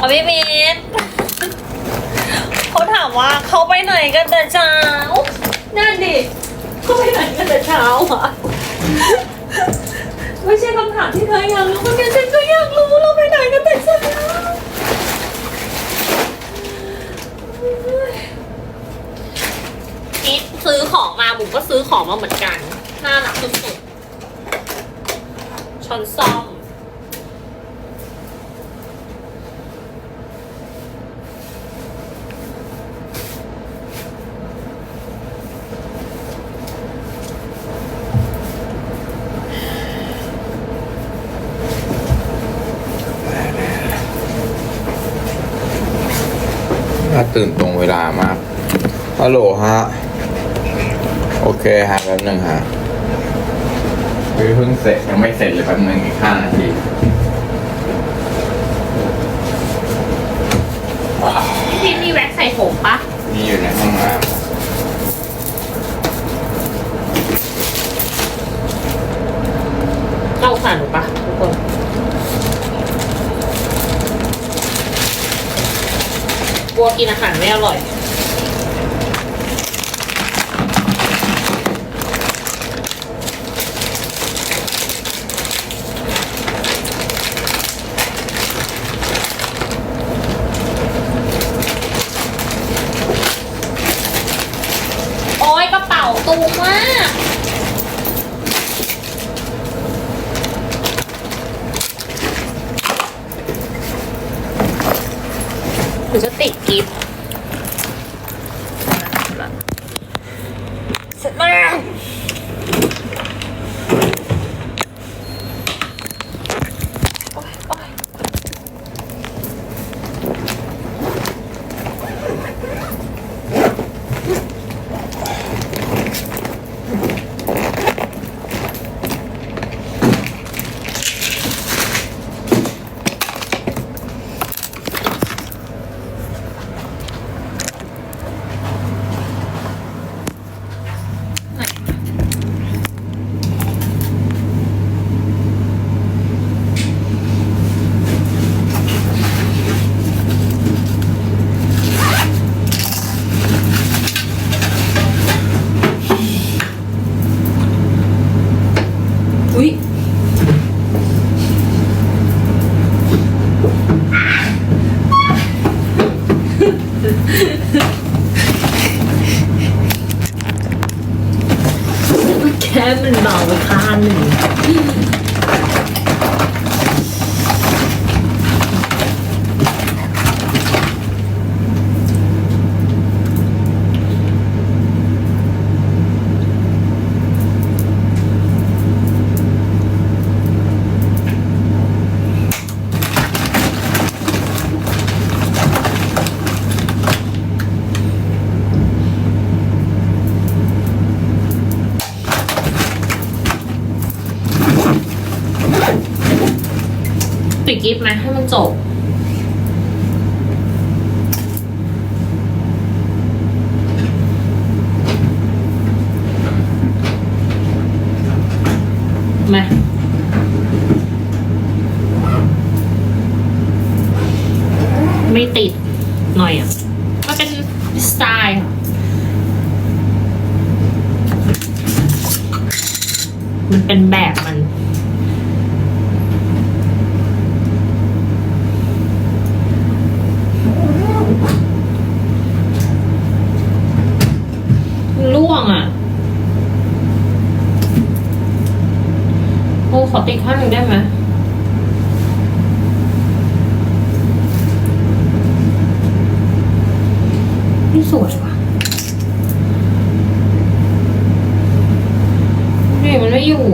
ค่ะพี่มิตรเขาถามว่าเขาไปไหนกันแต่เช้า นั่นดิเขาไปไหนกันแต่เช้าอะ ไม่ใช่คำถามที่เธออยากรู้คนเดียวฉันก็อยากรู้เราไปไหนกันแต่เช้านิดซื้อของมาบุ๋มก็ซื้อของมาเหมือนกัน น่ารักสุดๆช้อนซ่อม น่า ตื่นตรงเวลามาก ฮัลโหลฮะ โอเคฮะแป๊บหนึงฮะคือเพิ่งเสร็จยังไม่เสร็จเลยแป๊บหนึงอีกห้านาทีพี่พีทมีแว็กใส่ผมปะ นี่อยู่ในห้องน้เราสารหนูปะทุกคน กินอาหารไม่อร่อย โอ้ยกระเป๋าตูมมาก กิฟต์ไหมให้มันจบ มาไม่ติดหน่อยอะมันเป็นสไตล์ มันเป็นแบบมัน ล่วงอะ โอ้ขอติดข้างหนึ่งได้ไหมนี่สวยว่ะนี่มันไม่อยู่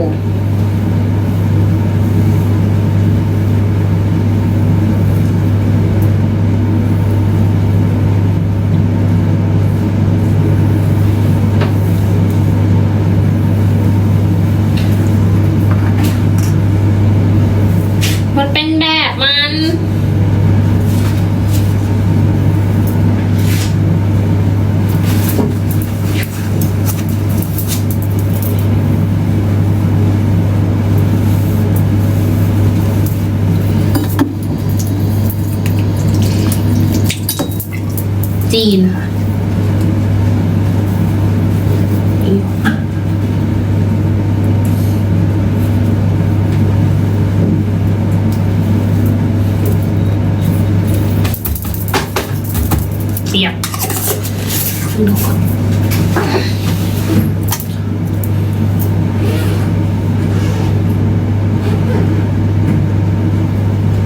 มันเป็นแบบมันำ จีนค่ะเปียกดูก่อน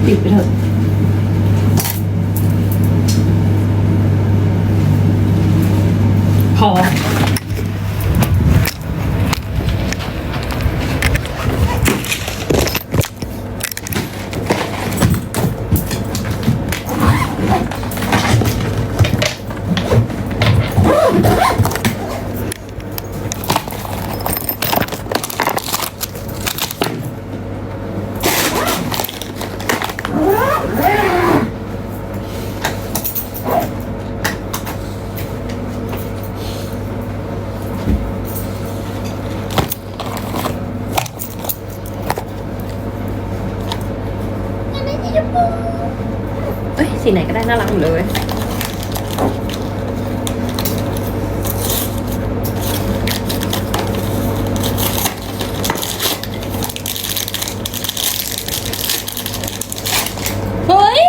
ปิดไปเถอะ พอ เอ้ย สีไห น่ารักอยู่เลย เฮ้ย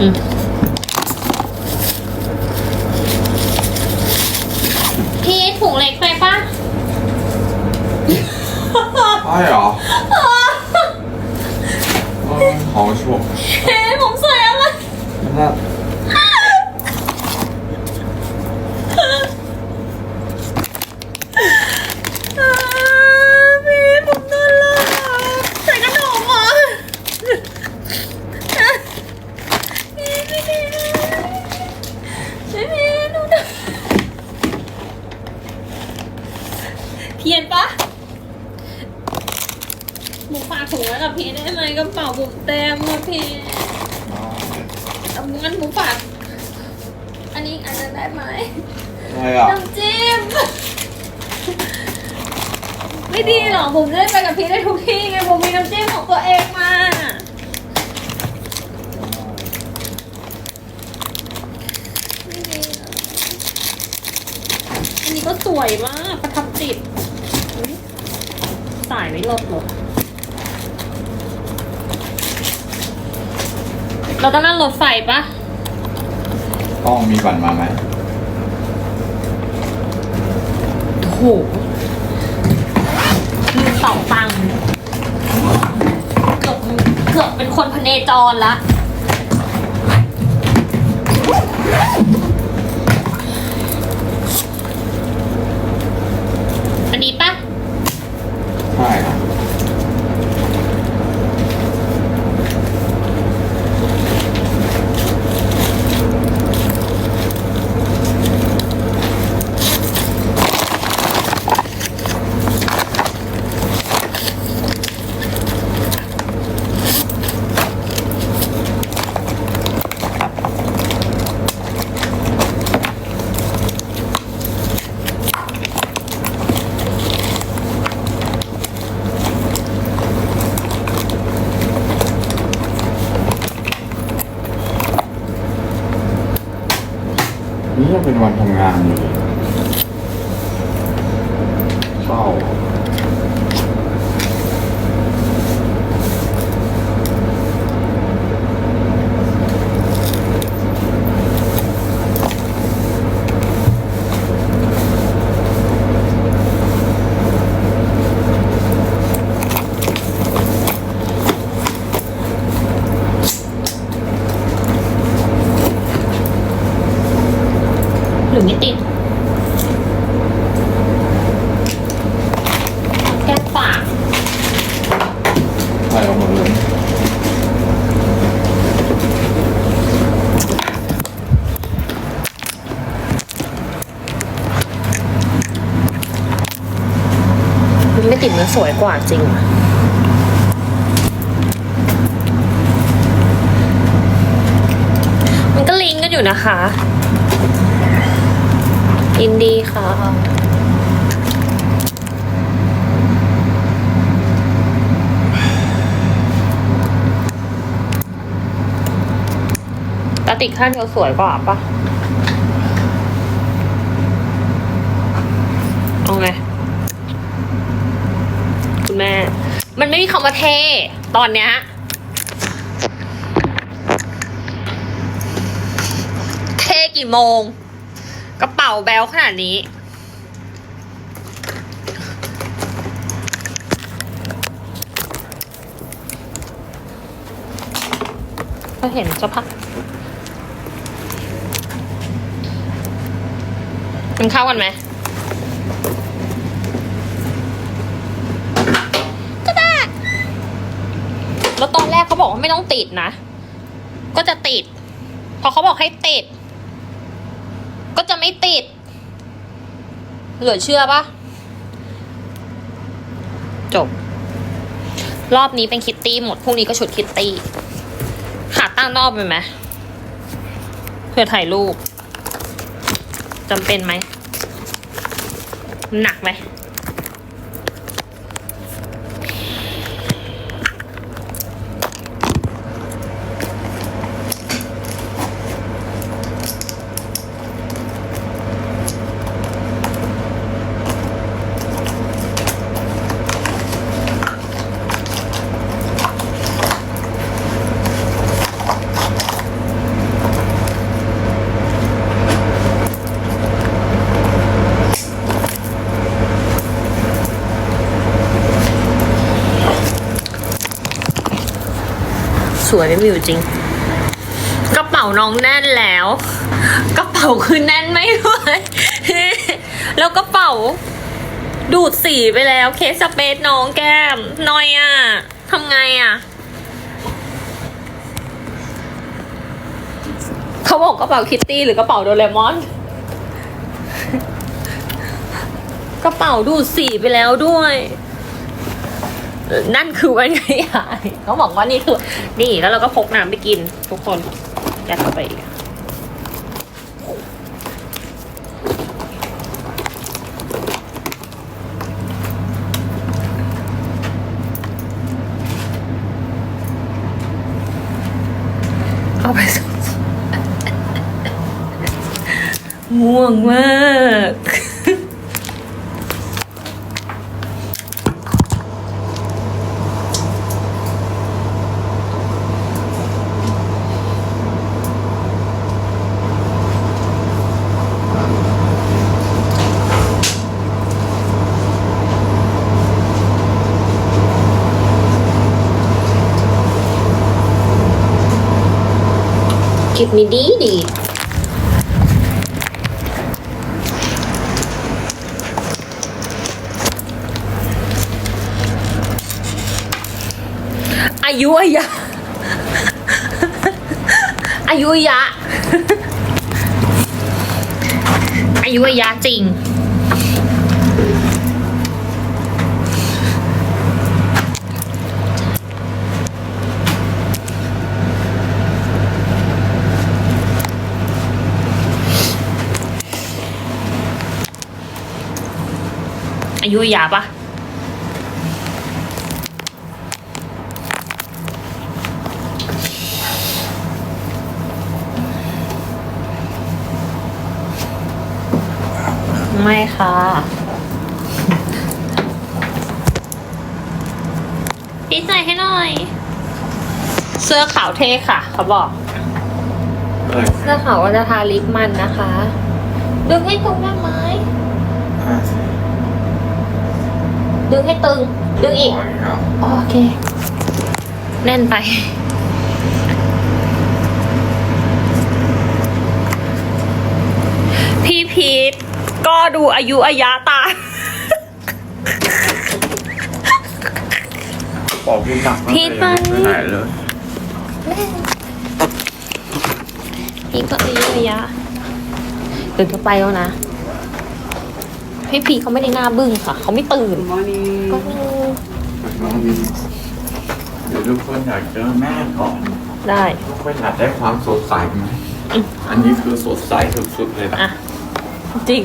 อืมพี่ถุงเล็กไปปะ ใช่เหรอเออขอชม เฮ้ยผมใส่อะไร น่า อ่าพี่ผมโดนหลอกใส่ขนมเหรอพี่พี่พี่พี่พี่หนูนะเพียนปะหนูฝากถุงไว้กับพี่ได้ไหมกระเป๋าผมเต็มอะพี่เอางั้นหนูฝาก อันนี้อันนั้นได้ไหม อะไรอะ น้ำจิ้ม ไม่ดีหรอผมจะได้ไปกับพี่ได้ทุกที่ไงผมมีน้ำจิ้มของตัวเองมาไม่ดีหรออันนี้ก็สวยมากประทับจิตอุ๊ยสายไม่ลดหรอเราต้องนั่งรถไฟปะต้องมีบัตรมาไหมโอ้โหลืมเป่าตังค์เกือบเกือบเป็น คนพเนจรละ อันนี้ปะใช่ครับ เป็นวันทำงานอยู่เลยเศร้า หรือไม่ติด แก้ปาก ใช่เอาหมดเลย มันสวยกว่าจริงมันก็ลิงก์กันอยู่นะคะยินดีค่ะแล้วติข้างเดียวสวยกว่าปะเอาไง คุณแม่ มันไม่มีคำว่าเท่ตอนเนี้ยเท่กี่โมง กระเป๋าแบลขนาดนี้ก็เห็นสักพักมันเข้ากันไหมก็ได้ แล้วตอนแรกเขาบอกว่าไม่ต้องติดนะ ก็จะติด พอเขาบอกให้ติด ก็จะไม่ติด เหลือเชื่อปะจบ รอบนี้เป็นคิตตี้หมด พรุ่งนี้ก็ชุดคิตตี้ ขาตั้งนอกไปไหมเพื่อถ่ายรูปจำเป็นไหม หนักไหม สวยไม่มีอยู่จริง กระเป๋าน้องแน่นแล้ว กระเป๋าคือแน่นไม่ไหวแล้วกระเป๋า ดูดสีไปแล้วเคสสเปซน้องแก้มน้อยอะทำไงอะเขาบอกกระเป๋าคิตตี้หรือกระเป๋าโดเรมอน กระเป๋าดูดสีไปแล้วด้วย นั่นคือวันใหญ่เขาบอกว่านี่คือ นี่แล้วเราก็พกน้ำไปกิน ทุกคนยัดเข้าไปอีกเอาไปสง่วงมาก คิดมีดีดีอายุอายะ อายุอายะ อายุอายะจริง อายุอายะปะไม่ค่ะดีใจให้หน่อย เสื้อขาวเท่ค่ะ เขาบอก เสื้อขาวก็จะทาลิปมันนะคะดึงให้ตรงได้ไหม ดึงให้ตึง ดึงอีก โอเค แน่นไป พี่พีทก็ดูอายุอายะตาบอกพี่หนักพีทมันไปไหนเลยพี่ก็อายุอายะตื่นเข้าไปแล้วนะ พี่พีทเขาไม่ได้หน้าบึ้งค่ะ เขาไม่ตื่น Morning. ก็คือน้องวินเดี๋ยวทุกคนอยากเจอแม่ก่อนได้ ทุกคนอยากได้ความสดใสไหมอืมอันนี้คือสดใสสุดๆเลยนะอะ จริง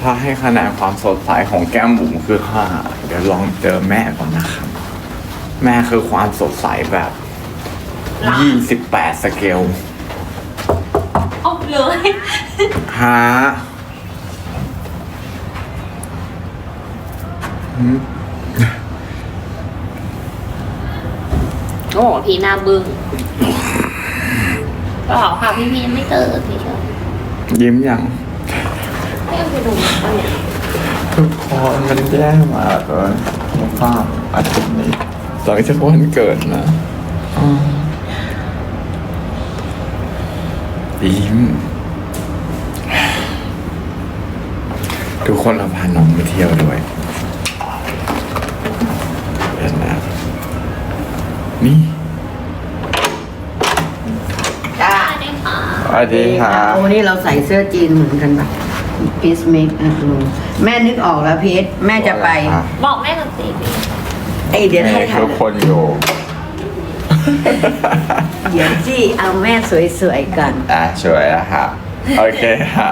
ถ้าให้คะแนนความสดใสของแก้มบุ๋มคือห้าเดี๋ยวลองเจอแม่ก่อนนะครับ แม่คือความสดใสแบบยี่สิบแปดสเกล เอาเลย ฮะ หืมโอ้พี่หน้าบึ้งเปล่าค่ะพี่พี่ยังไม่เกิดพี่เฉยยิ้มยังไม่เอาไปดูมันเนี่ยทุกคนมันแย่มากเลยภาพอาทิตย์นี้หลังจากวันเกิดนะอืมยิ้มทุกคนเราพาน้องไปเที่ยวด้วย สวัสดีครับโอ้นี่เราใส่เสื้อจีนเหมือนกันปะพีซเมกแม่นึกออกแล้วพีทแม่จะไป บอกแม่กับสิพี่ไอยเดี๋ยวนี่ให้ถ่ายทุกคนอยู่เดี๋ยวจี้เอาแม่สวยๆกันอะช่วยอะค่ะโอเคค่ะ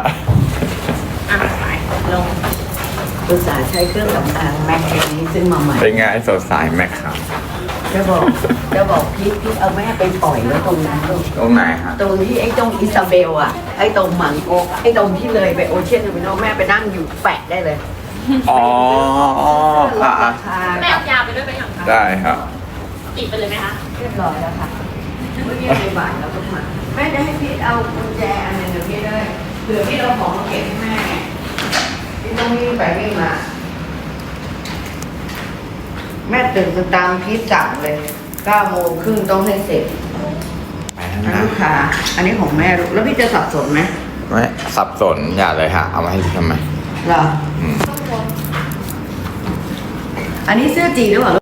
อะไปลงอุตส่าห์ใช้เครื่องสำอางแม็กเองนี้ซึ่งมาใหม่เป็นไงสดใสแม็กครับ จะบอกจะบอกพีทพีทเอาแม่ไปปล่อยไว้ตรงนั้นลูกตรงไหนฮะตรงที่ไอ้ตรงอิซาเบลอะไอ้ตรงหมังโกกไอ้ตรงที่เลยไปโอเชียนทูมิโนแม่ไปนั่งอยู่แปะได้เลยอ๋ออะอะราคาแม่เอายาไปด้วยไปยังคะได้ครับติดไปเลยไหมคะเรียบร้อยแล้วค่ะเมื่อกี้ในบ่ายเราก็มาแม่จะให้พีทเอากุญแจอันหนึ่งเดี๋ยวพี่ได้เผื่อพี่เราของมาเก็บให้แม่พี่ต้องวิ่งไปวิ่งมา แม่ตื่นมาตามพีทสั่งเลยเก้าโมงครึ่งต้องให้เสร็จไปแล้วอันนะลูกค้าอันนี้ของแม่ลูกแล้วพี่จะสับสนไหมไม่สับสนอย่าเลยฮะ เอามาให้ดูทำไมเหรอ อืม อันนี้เสื้อจีนหรือเปล่า